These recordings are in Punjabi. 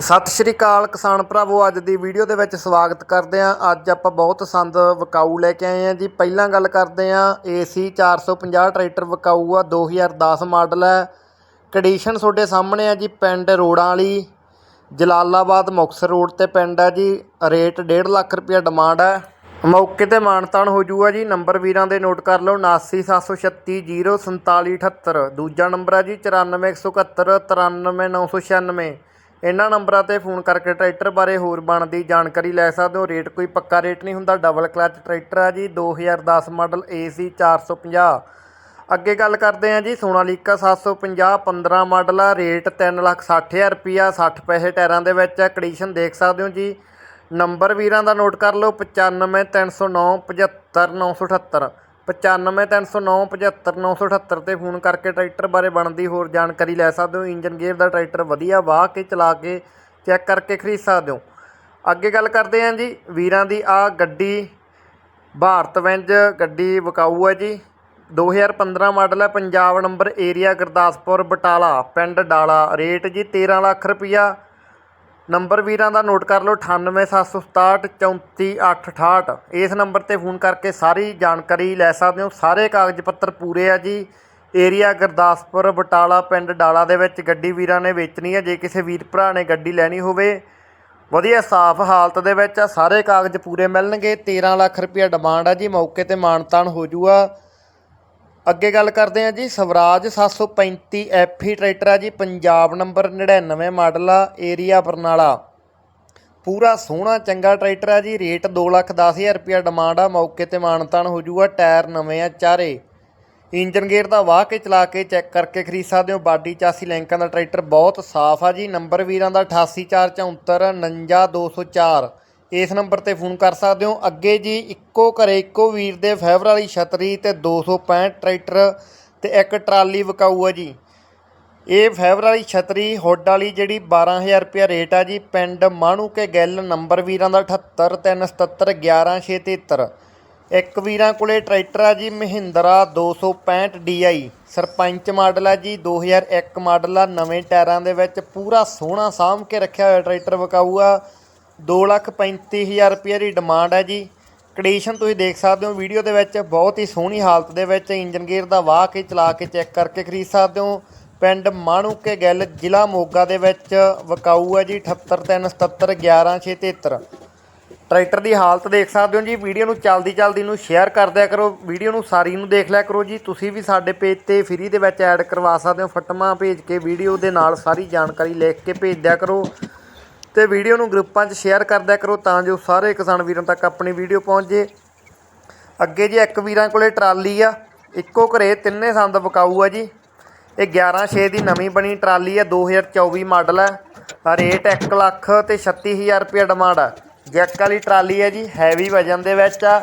ਸਤਿ ਸ਼੍ਰੀ ਅਕਾਲ ਕਿਸਾਨ ਭਰਾਵੋ, ਅੱਜ ਦੀ ਵੀਡੀਓ ਦੇ ਵਿੱਚ ਸਵਾਗਤ ਕਰਦੇ ਹਾਂ। ਅੱਜ ਆਪਾਂ ਬਹੁਤ ਸੰਦ ਵਿਕਾਊ ਲੈ ਕੇ ਆਏ ਹਾਂ ਜੀ। ਪਹਿਲਾਂ ਗੱਲ ਕਰਦੇ ਹਾਂ AC 450 ਟਰੈਕਟਰ ਵਿਕਾਊ ਆ 2010 ਮਾਡਲ ਹੈ। ਕੰਡੀਸ਼ਨ ਤੁਹਾਡੇ ਸਾਹਮਣੇ ਆ ਜੀ, ਪਿੰਡ ਰੋੜਾਂ ਵਾਲੀ, ਜਲਾਲਾਬਾਦ ਮੁਕਤਸਰ ਰੋਡ ਤੇ ਪਿੰਡ ਹੈ ਜੀ। ਰੇਟ 1.5 ਲੱਖ ਰੁਪਇਆ ਡਿਮਾਂਡ ਹੈ। ਮੌਕੇ ਤੇ ਮਾਨਤਾਨ ਹੋ ਜੂਗਾ ਜੀ। ਨੰਬਰ ਵੀਰਾਂ ਦੇ ਨੋਟ ਕਰ ਲਓ 7976304778 ਦੂਜਾ ਨੰਬਰ ਹੈ ਜੀ 94171 93996 ਇਹਨਾਂ ਨੰਬਰਾਂ ਤੇ ਫੋਨ ਕਰਕੇ ਟਰੈਕਟਰ ਬਾਰੇ ਹੋਰ ਬਣਦੀ ਜਾਣਕਾਰੀ ਲੈ ਸਕਦੇ ਹੋ। ਰੇਟ ਕੋਈ ਪੱਕਾ ਰੇਟ ਨਹੀਂ ਹੁੰਦਾ। ਡਬਲ ਕਲਚ ਟਰੈਕਟਰ ਆ ਜੀ 2010 ਮਾਡਲ AC 450 ਅੱਗੇ ਗੱਲ ਕਰਦੇ ਹਾਂ ਜੀ, ਸੋਨਾਲੀਕਾ 750 15 ਮਾਡਲ ਆ, ਰੇਟ 360000 ਰੁਪਿਆ 60 ਪੈਸੇ ਟਾਇਰਾਂ ਦੇ ਵਿੱਚ ਹੈ ਕੰਡੀਸ਼ਨ ਦੇਖ ਸਕਦੇ ਹੋ ਜੀ। ਨੰਬਰ ਵੀਰਾਂ ਦਾ ਨੋਟ ਕਰ ਲਓ 95309 75978 95309 75978 ਤੇ ਫੋਨ ਕਰਕੇ ਟਰੈਕਟਰ ਬਾਰੇ ਬਣਦੀ ਹੋਰ ਜਾਣਕਾਰੀ ਲੈ ਸਕਦੇ ਹੋ। ਇੰਜਨ ਗੇਅਰ ਦਾ ਟਰੈਕਟਰ ਵਧੀਆ ਵਾਹ ਕੇ ਚਲਾ ਕੇ ਚੈੱਕ ਕਰਕੇ ਖਰੀਦ ਸਕਦੇ ਹੋ? ਅੱਗੇ ਗੱਲ ਕਰਦੇ ਹਾਂ ਜੀ, ਵੀਰਾਂ ਦੀ ਆ ਗੱਡੀ ਭਾਰਤ ਵੈਂਜ ਗੱਡੀ ਵਿਕਾਊ ਹੈ ਜੀ। 2015 ਮਾਡਲ ਹੈ, ਪੰਜਾਬ ਨੰਬਰ ਏਰੀਆ ਗੁਰਦਾਸਪੁਰ ਬਟਾਲਾ, ਪਿੰਡ ਡਾਲਾ, ਰੇਟ ਜੀ 13 ਲੱਖ ਰੁਪਈਆ। ਨੰਬਰ ਵੀਰਾਂ ਦਾ ਨੋਟ ਕਰ ਲਓ 987667 34868 ਇਸ ਨੰਬਰ ਤੇ ਫੋਨ ਕਰਕੇ ਸਾਰੀ ਜਾਣਕਾਰੀ ਲੈ ਸਕਦੇ ਹੋ। ਸਾਰੇ ਕਾਗਜ਼ ਪੱਤਰ ਪੂਰੇ ਆ ਜੀ। ਏਰੀਆ ਗੁਰਦਾਸਪੁਰ, ਬਟਾਲਾ ਪਿੰਡ ਡਾਲਾ ਦੇ ਵਿੱਚ ਗੱਡੀ ਵੀਰਾਂ ਨੇ ਵੇਚਣੀ ਹੈ ਜੇ ਕਿਸੇ ਵੀਰ ਭਰਾ ਨੇ ਗੱਡੀ ਲੈਣੀ ਹੋਵੇ, ਵਧੀਆ ਸਾਫ਼ ਹਾਲਤ ਦੇ ਵਿੱਚ ਆ। ਸਾਰੇ ਕਾਗਜ਼ ਪੂਰੇ ਮਿਲਣਗੇ। 13 ਲੱਖ ਰੁਪਇਆ ਡਿਮਾਂਡ ਆ ਜੀ। ਮੌਕੇ ਤੇ ਮਾਨਤਾਨ ਹੋ ਜੂਗਾ। ਅੱਗੇ ਗੱਲ ਕਰਦੇ ਹਾਂ ਜੀ, ਸਵਰਾਜ 735 ਐਫੀ ਟਰੈਕਟਰ ਆ ਜੀ, ਪੰਜਾਬ ਨੰਬਰ 99 ਮਾਡਲ ਆ, ਏਰੀਆ ਬਰਨਾਲਾ। ਪੂਰਾ ਸੋਹਣਾ, ਚੰਗਾ ਟਰੈਕਟਰ ਆ ਜੀ, ਰੇਟ 210000 ਰੁਪਇਆ ਡਿਮਾਂਡ ਆ, ਮੌਕੇ ਤੇ ਮਾਨਤਾਨ ਹੋ ਜੂਗਾ ਟਾਇਰ ਨਵੇਂ ਆ ਚਾਰੇ। ਇੰਜਨ ਗੇਅਰ ਦਾ ਵਾਹ ਕੇ ਚਲਾ ਕੇ ਚੈੱਕ ਕਰਕੇ ਖਰੀਦ ਸਕਦੇ ਹੋ, ਬਾਡੀ ਚਾਸੀ ਲੈਂਕਾਂ ਦਾ ਟਰੈਕਟਰ ਬਹੁਤ ਸਾਫ਼ ਆ ਜੀ, ਨੰਬਰ ਵੀਰਾਂ ਦਾ 88474 59204 ਇਸ ਨੰਬਰ ਤੇ ਫੋਨ ਕਰ ਸਕਦੇ ਹੋ। ਅੱਗੇ ਜੀ ਇੱਕੋ ਘਰੇ ਇੱਕੋ ਵੀਰ ਦੇ ਫਾਈਬਰ ਵਾਲੀ ਛਤਰੀ ਤੇ 265 ਟਰੈਕਟਰ ਤੇ ਇੱਕ ਟਰਾਲੀ ਵਿਕਾਊ ਆ ਜੀ। ਇਹ ਫਾਈਬਰ ਵਾਲੀ ਛਤਰੀ ਹੁੱਡ ਵਾਲੀ ਜਿਹੜੀ 12000 ਰੁਪਇਆ ਰੇਟ ਆ ਜੀ। ਪਿੰਡ ਮਾਣੂ ਕੇ ਗਿੱਲ ਨੰਬਰ ਵੀਰਾਂ ਦਾ 7837711673 ਇੱਕ ਵੀਰਾਂ ਕੋਲੇ ਟਰੈਕਟਰ ਆ ਜੀ ਮਹਿੰਦਰਾ 265 DI ਸਰਪੰਚ ਮਾਡਲ ਆ ਜੀ। 2001 ਮਾਡਲ ਆ। ਨਵੇਂ ਟਾਇਰਾਂ ਦੇ ਵਿੱਚ ਪੂਰਾ ਸੋਹਣਾ ਸਾਂਭ ਕੇ ਰੱਖਿਆ ਹੋਇਆ ਟਰੈਕਟਰ ਵਿਕਾਊ ਆ। 235000 ਰੁਪਏ ਦੀ ਡਿਮਾਂਡ ਹੈ ਜੀ। ਕੰਡੀਸ਼ਨ ਤੁਸੀਂ ਦੇਖ ਸਕਦੇ ਹੋ, ਵੀਡੀਓ ਦੇ ਵਿੱਚ ਬਹੁਤ ਹੀ ਸੋਹਣੀ ਹਾਲਤ ਦੇ ਵਿੱਚ ਇੰਜਨ ਗੇਅਰ ਦਾ ਵਾਹ ਕੇ ਚਲਾ ਕੇ ਚੈੱਕ ਕਰਕੇ ਖਰੀਦ ਸਕਦੇ ਹੋ। ਪਿੰਡ ਮਾਣੂਕੇ ਗਿੱਲ, ਜ਼ਿਲ੍ਹਾ ਮੋਗਾ ਦੇ ਵਿੱਚ ਵਕਾਊ ਹੈ ਜੀ 7837711673 ਟਰੈਕਟਰ ਦੀ ਹਾਲਤ ਦੇਖ ਸਕਦੇ ਹੋ ਜੀ, ਵੀਡੀਓ ਨੂੰ ਚਲਦੀ ਚਲਦੀ ਨੂੰ ਸ਼ੇਅਰ ਕਰ ਦਿਆ ਕਰੋ, ਵੀਡੀਓ ਨੂੰ ਸਾਰੀ ਨੂੰ ਦੇਖ ਲਿਆ ਕਰੋ ਜੀ। ਤੁਸੀਂ ਵੀ ਸਾਡੇ ਪੇਜ ਤੇ ਫ੍ਰੀ ਦੇ ਵਿੱਚ ਐਡ ਕਰਵਾ ਸਕਦੇ ਹੋ, ਫਟਮਾ ਭੇਜ ਕੇ ਵੀਡੀਓ ਦੇ ਨਾਲ ਸਾਰੀ ਜਾਣਕਾਰੀ ਲਿਖ ਕੇ ਭੇਜ ਦਿਆ ਕਰੋ। ਤੇ ਵੀਡੀਓ ਨੂੰ ਗਰੁੱਪਾਂ 'ਚ ਸ਼ੇਅਰ ਕਰਦਿਆ ਕਰੋ ਤਾਂ ਜੋ ਸਾਰੇ ਕਿਸਾਨ ਵੀਰਾਂ ਤੱਕ ਆਪਣੀ ਵੀਡੀਓ ਪਹੁੰਚ। ਜੇ ਅੱਗੇ ਜੀ ਇੱਕ ਵੀਰਾਂ ਕੋਲੇ ਟਰਾਲੀ ਆ, ਇੱਕੋ ਘਰੇ ਤਿੰਨੇ ਸੰਦ ਵਿਕਾਊ ਆ ਜੀ। ਇਹ 11 6 ਦੀ ਨਵੀਂ ਬਣੀ ਟਰਾਲੀ ਆ 2024 ਮਾਡਲ ਆ। ਰੇਟ 1 ਲੱਖ ਤੇ 36000 ਰੁਪਏ ਡਿਮਾਂਡ ਆ। ਜੈਕ ਵਾਲੀ ਟਰਾਲੀ ਹੈ ਜੀ, ਹੈਵੀ ਵਜਨ ਦੇ ਵਿੱਚ ਆ।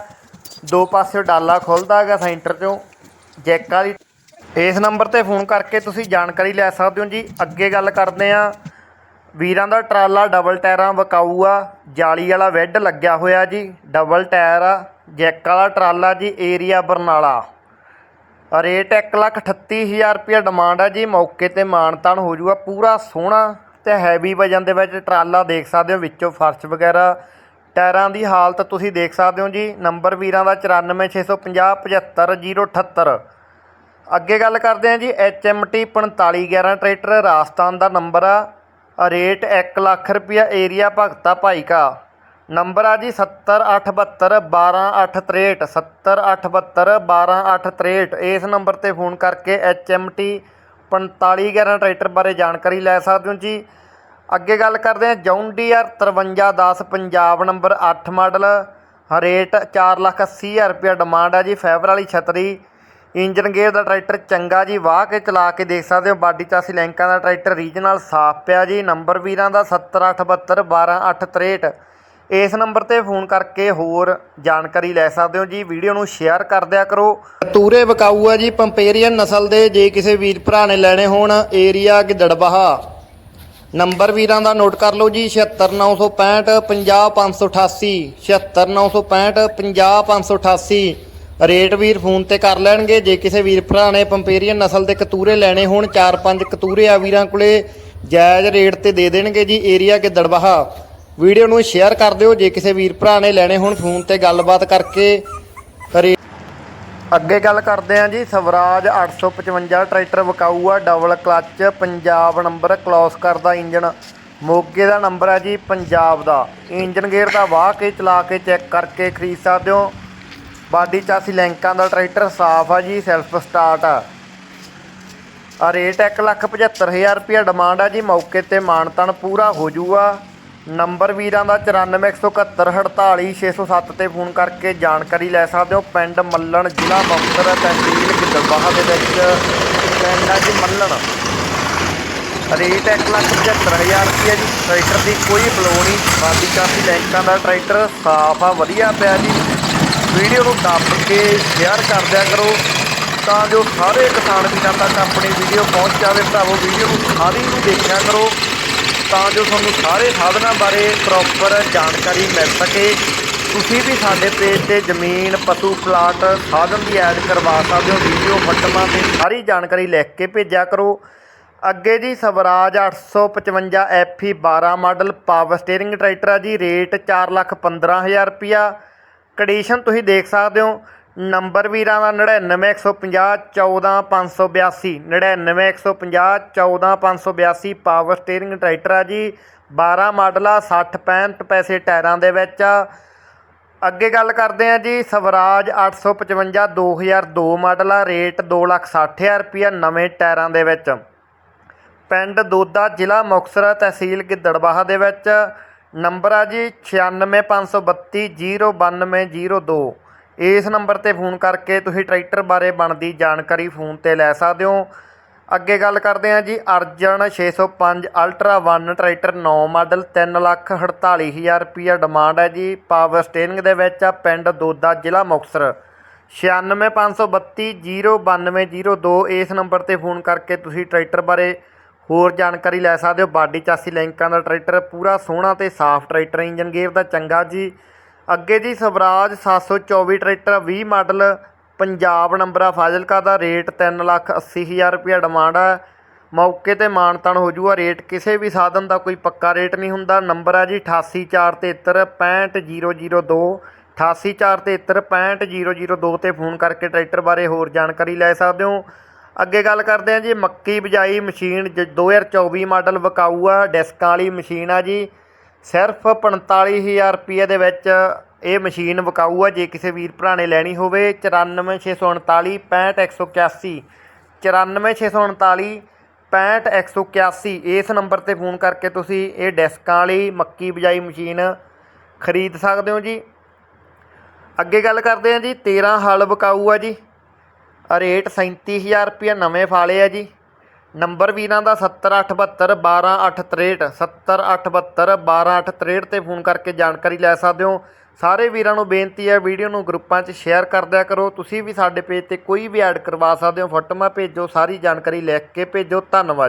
ਦੋ ਪਾਸੇ ਡਾਲਾ ਖੁੱਲਦਾ ਹੈਗਾ ਸੈਂਟਰ ਚੋਂ। ਜੈਕ ਵਾਲੀ ਇਸ ਨੰਬਰ ਤੇ ਫੋਨ ਕਰਕੇ ਤੁਸੀਂ ਜਾਣਕਾਰੀ ਲੈ ਸਕਦੇ ਹੋ ਜੀ। ਅੱਗੇ ਗੱਲ ਕਰਦੇ ਆ। ਵੀਰਾਂ ਦਾ ਟਰਾਲਾ ਡਬਲ ਟਾਇਰਾਂ ਵਕਾਊ ਆ ਜਾਲੀ ਵਾਲਾ ਵੈੱਡ ਲੱਗਿਆ ਹੋਇਆ ਜੀ, ਡਬਲ ਟਾਇਰ ਆ, ਜੈਕ ਵਾਲਾ ਟਰਾਲਾ ਜੀ, ਏਰੀਆ ਬਰਨਾਲਾ। ਰੇਟ 138000 ਰੁਪਏ ਡਿਮਾਂਡ ਆ ਜੀ, ਮੌਕੇ ਤੇ ਮਾਨਤਾਨ ਹੋ ਜੂਗਾ, ਪੂਰਾ ਸੋਹਣਾ ਤੇ ਹੈਵੀ ਵਜਨ ਦੇ ਵਿੱਚ ਟਰਾਲਾ ਦੇਖ ਸਕਦੇ ਹੋ, ਵਿੱਚੋਂ ਫਰਸ਼ ਵਗੈਰਾ। ਟਾਇਰਾਂ ਦੀ ਹਾਲਤ ਤੁਸੀਂ ਦੇਖ ਸਕਦੇ ਹੋ ਜੀ, ਨੰਬਰ ਵੀਰਾਂ ਦਾ 9465 75078 ਅੱਗੇ ਗੱਲ ਕਰਦੇ ਹਾਂ ਜੀ HMT 4511 ਟਰੈਕਟਰ, ਰਾਜਸਥਾਨ ਦਾ ਨੰਬਰ ਆ। ਰੇਟ 1 ਲੱਖ ਰੁਪਿਆ ਏਰੀਆ ਭਗਤਾ ਭਾਈ ਕਾ। ਨੰਬਰ ਆ ਜੀ 70872 12863 70872 12863 ਇਸ ਨੰਬਰ ਤੇ ਫੋਨ ਕਰਕੇ HMT 4511 ਟਰੈਕਟਰ ਬਾਰੇ ਜਾਣਕਾਰੀ ਲੈ ਸਕਦੇ ਹੋ ਜੀ। ਅੱਗੇ ਗੱਲ ਕਰਦੇ ਹਾਂ John Deere 5310 Punjab number 8 model. Rate 480000 ਰੁਪਇਆ ਡਿਮਾਂਡ ਆ ਜੀ। ਫੈਬਰ ਵਾਲੀ ਛਤਰੀ ਇੰਜਨ ਗੇਅਰ ਦਾ ਟਰੈਕਟਰ ਚੰਗਾ ਜੀ, ਵਾਹ ਕੇ ਚਲਾ ਕੇ ਦੇਖ ਸਕਦੇ ਹੋ। ਬਾਡੀ ਚਾਸੀ ਲੈਂਕਾਂ ਦਾ ਟਰੈਕਟਰ ਰੀਜਨਲ ਸਾਫ਼ ਪਿਆ ਜੀ। ਨੰਬਰ ਵੀਰਾਂ ਦਾ 70872 12863 ਇਸ ਨੰਬਰ ਤੇ ਫੋਨ ਕਰਕੇ ਹੋਰ ਜਾਣਕਾਰੀ ਲੈ ਸਕਦੇ ਹੋ ਜੀ। ਵੀਡੀਓ ਨੂੰ ਸ਼ੇਅਰ ਕਰ ਦਿਆ ਕਰੋ। ਤੂਰੇ ਵਿਕਾਊ ਆ ਜੀ, ਪੰਪੇਰੀਅਨ ਨਸਲ ਦੇ, ਜੇ ਕਿਸੇ ਵੀਰ ਭਰਾ ਨੇ ਲੈਣੇ ਹੋਣ, ਏਰੀਆ ਗਿੱਦੜਬਾਹਾ ਨੰਬਰ ਵੀਰਾਂ ਦਾ ਨੋਟ ਕਰ ਲਓ ਜੀ 76965 50588 76965 50588 ਰੇਟ ਵੀਰ ਫੋਨ ਤੇ ਕਰ ਲੈਣਗੇ। ਜੇ ਕਿਸੇ ਵੀਰ ਭਰਾ ਨੇ ਪੰਪੇਰੀਅਨ ਨਸਲ ਦੇ ਕਤੂਰੇ ਲੈਣੇ ਹੋਣ 4-5 ਕਤੂਰੇ ਆ ਵੀਰਾਂ ਕੋਲੇ, ਜਾਇਜ਼ ਰੇਟ ਤੇ ਦੇ ਦੇਣਗੇ ਜੀ ਏਰੀਆ ਗਿੱਦੜਬਾਹਾ ਵੀਡੀਓ ਨੂੰ ਸ਼ੇਅਰ ਕਰ ਦਿਓ, ਜੇ ਕਿਸੇ ਵੀਰ ਭਰਾ ਨੇ ਲੈਣੇ ਹੋਣ, ਫੋਨ ਤੇ ਗੱਲਬਾਤ ਕਰਕੇ ਅੱਗੇ ਗੱਲ ਕਰਦੇ ਹਾਂ ਜੀ, ਸਵਰਾਜ 855 ਟਰੈਕਟਰ ਵਿਕਾਊ ਆ double clutch Punjab number close ਕਰਦਾ ਇੰਜਨ ਮੋਗੇ ਦਾ ਨੰਬਰ ਹੈ ਜੀ, ਪੰਜਾਬ ਦਾ। ਇੰਜਨ ਗੇਅਰ ਦਾ ਵਾਹ ਕੇ ਚਲਾ ਕੇ ਚੈੱਕ ਕਰਕੇ ਖਰੀਦ ਸਕਦੇ ਹੋ। ਬਾਡੀ ਚਾਸੀ ਲੈਂਕਾਂ ਦਾ ਟਰੈਕਟਰ ਸਾਫ਼ ਆ ਜੀ ਸੈਲਫ ਸਟਾਰਟ ਆ। ਆ ਰੇਟ 175000 ਰੁਪਇਆ ਡਿਮਾਂਡ ਆ ਜੀ, ਮੌਕੇ ਤੇ ਮਾਨਤਨ ਪੂਰਾ ਹੋ ਜੂਗਾ ਨੰਬਰ ਵੀਰਾਂ ਦਾ 9417484607 ਤੇ ਫੋਨ ਕਰਕੇ ਜਾਣਕਾਰੀ ਲੈ ਸਕਦੇ ਹੋ। ਪਿੰਡ ਮੱਲਣ, ਜ਼ਿਲ੍ਹਾ ਮੁਕਤਸਰ ਤਹਿਸੀਲ ਗਿੱਦੜਬਾਹਾ ਦੇ ਵਿੱਚ ਪਿੰਡ ਆ ਜੀ ਮੱਲਣ। ਰੇਟ 175000 ਰੁਪਇਆ ਜੀ। ਟਰੈਕਟਰ ਦੀ ਕੋਈ ਬਲੋ ਨਹੀਂ ਬਾਦੀ ਕਾਫੀ ਲੈਂਕਾਂ ਦਾ ਟਰੈਕਟਰ ਸਾਫ਼ ਆ, ਵਧੀਆ ਪਿਆ ਜੀ। ਵੀਡੀਓ ਨੂੰ ਦੱਬ ਕੇ ਸ਼ੇਅਰ ਕਰ ਦਿਆ ਕਰੋ ਤਾਂ ਜੋ ਸਾਰੇ ਕਿਸਾਨ ਵੀਰਾਂ ਤੱਕ ਆਪਣੀ ਵੀਡੀਓ ਪਹੁੰਚ ਜਾਵੇ। ਭਰਾਵੋ, ਵੀਡੀਓ ਨੂੰ ਸਾਰੀ ਨੂੰ ਦੇਖਿਆ ਕਰੋ ਤਾਂ ਜੋ ਤੁਹਾਨੂੰ ਸਾਰੇ ਸਾਧਨਾਂ ਬਾਰੇ ਪ੍ਰੋਪਰ ਜਾਣਕਾਰੀ ਮਿਲ ਸਕੇ। ਤੁਸੀਂ ਵੀ ਸਾਡੇ ਪੇਜ ਤੇ ਜ਼ਮੀਨ, ਪਸ਼ੂ ਪਲਾਟ ਸਾਧਨ ਦੀ ਐਡ ਕਰਵਾ ਸਕਦੇ ਹੋ। ਵੀਡੀਓ ਫਟਮਾਂ ਤੇ ਸਾਰੀ ਜਾਣਕਾਰੀ ਲਿਖ ਕੇ ਭੇਜਿਆ ਕਰੋ। ਅੱਗੇ ਜੀ, Swaraj 855 FE 12 model power steering tractor ਆ ਜੀ। ਰੇਟ 415000 ਰੁਪਿਆ ਕੰਡੀਸ਼ਨ ਤੁਸੀਂ ਦੇਖ ਸਕਦੇ ਹੋ। ਨੰਬਰ ਵੀਰਾਂ ਦਾ 99150 14582 99150 14582 ਪਾਵਰ ਸਟੀਅਰਿੰਗ ਟਰੈਕਟਰ ਆ ਜੀ। 12 ਮਾਡਲ ਆ 60 65 ਪੈਸੇ ਟਾਇਰਾਂ ਦੇ ਵਿੱਚ ਆ। ਅੱਗੇ ਗੱਲ ਕਰਦੇ ਆ ਜੀ, ਸਵਰਾਜ 855 2002 ਮਾਡਲ ਆ, ਰੇਟ 260000 ਰੁਪਿਆ ਨਵੇਂ ਟਾਇਰਾਂ ਦੇ ਵਿੱਚ। ਪਿੰਡ ਦੋਦਾ ਜ਼ਿਲ੍ਹਾ ਮੁਕਤਸਰ ਤਹਿਸੀਲ ਗਿੱਦੜਬਾਹਾ ਦੇ ਵਿੱਚ। ਨੰਬਰ ਆ ਜੀ 9652309202 ਇਸ ਨੰਬਰ ਤੇ ਫੋਨ ਕਰਕੇ ਤੁਸੀਂ ਟਰੈਕਟਰ ਬਾਰੇ ਬਣਦੀ ਜਾਣਕਾਰੀ ਫੋਨ ਤੇ ਲੈ ਸਕਦੇ ਹੋ। ਅੱਗੇ ਗੱਲ ਕਰਦੇ ਹਾਂ ਜੀ, ਅਰਜਨ 605 ਅਲਟਰਾ 1 ਟਰੈਕਟਰ 9 ਮਾਡਲ 348000 ਰੁਪਿਆ ਡਿਮਾਂਡ ਹੈ ਜੀ। ਪਾਵਰ ਸਟੇਰਿੰਗ ਦੇ ਵਿੱਚ ਆ ਪਿੰਡ ਦੋਦਾ ਜ਼ਿਲ੍ਹਾ ਮੁਕਤਸਰ। 9652309202 ਇਸ ਨੰਬਰ ਤੇ ਫੋਨ ਕਰਕੇ ਤੁਸੀਂ ਟਰੈਕਟਰ ਬਾਰੇ ਹੋਰ ਜਾਣਕਾਰੀ ਲੈ ਸਕਦੇ ਹੋ। ਬਾਡੀ ਚਾਸੀ ਲੈਂਕਾਂ ਦਾ ਟਰੈਕਟਰ ਪੂਰਾ ਸੋਹਣਾ ਤੇ ਸਾਫ਼ ਟਰੈਕਟਰ ਇੰਜਨ ਗੇਅਰ ਦਾ ਚੰਗਾ ਜੀ। ਅੱਗੇ ਜੀ Swaraj 724 tractor 20 model, Punjab number ਆ ਫਾਜ਼ਿਲਕਾ ਦਾ। ਰੇਟ 380000 ਰੁਪਇਆ ਡਿਮਾਂਡ ਆ। ਮੌਕੇ ਤੇ ਮਾਨਤਨ ਹੋ ਜੂਗਾ। ਰੇਟ ਕਿਸੇ ਵੀ ਸਾਧਨ ਦਾ ਕੋਈ ਪੱਕਾ ਰੇਟ ਨਹੀਂ ਹੁੰਦਾ। ਨੰਬਰ ਆ ਜੀ 8843365002 8843365002 ਤੇ ਫੋਨ ਕਰਕੇ ਟਰੈਕਟਰ ਬਾਰੇ ਹੋਰ ਜਾਣਕਾਰੀ ਲੈ ਸਕਦੇ ਹੋ। ਅੱਗੇ ਗੱਲ ਕਰਦੇ ਹਾਂ ਜੀ, ਮੱਕੀ ਬਿਜਾਈ ਮਸ਼ੀਨ ਜ- 2024 ਮਾਡਲ ਵਿਕਾਊ ਆ, ਡਿਸਕਾਂ ਵਾਲੀ ਮਸ਼ੀਨ ਆ ਜੀ। ਸਿਰਫ 45000 ਰੁਪਏ ਦੇ ਵਿੱਚ ਇਹ ਮਸ਼ੀਨ ਵਿਕਾਊ ਆ, ਜੇ ਕਿਸੇ ਵੀਰ ਭਰਾ ਨੇ ਲੈਣੀ ਹੋਵੇ 94639 65181 94639 65181 ਇਸ ਨੰਬਰ ਤੇ ਫੋਨ ਕਰਕੇ ਤੁਸੀਂ ਇਹ ਡਿਸਕਾਂ ਵਾਲੀ ਮੱਕੀ ਬਿਜਾਈ ਮਸ਼ੀਨ ਖਰੀਦ ਸਕਦੇ ਹੋ ਜੀ। ਅੱਗੇ ਗੱਲ ਕਰਦੇ ਹਾਂ ਜੀ 13 ਹਲ ਵਿਕਾਊ ਆ ਜੀ। ਰੇਟ 37000 ਰੁਪਇਆ ਨਵੇਂ ਫਾਲੇ ਆ ਜੀ। ਨੰਬਰ ਵੀਰਾਂ ਦਾ 70872 12863 70872 12863 ਤੇ ਫੋਨ ਕਰਕੇ ਜਾਣਕਾਰੀ ਲੈ ਸਕਦੇ ਹੋ। ਸਾਰੇ ਵੀਰਾਂ ਨੂੰ ਬੇਨਤੀ ਹੈ, ਵੀਡੀਓ ਨੂੰ ਗਰੁੱਪਾਂ 'ਚ ਸ਼ੇਅਰ ਕਰ ਦਿਆ ਕਰੋ। ਤੁਸੀਂ ਵੀ ਸਾਡੇ ਪੇਜ ਤੇ ਕੋਈ ਵੀ ਐਡ ਕਰਵਾ ਸਕਦੇ ਹੋ, ਫੋਟੋਆਂ ਭੇਜੋ, ਸਾਰੀ ਜਾਣਕਾਰੀ ਲਿਖ ਕੇ ਭੇਜੋ। ਧੰਨਵਾਦ ਜੀ।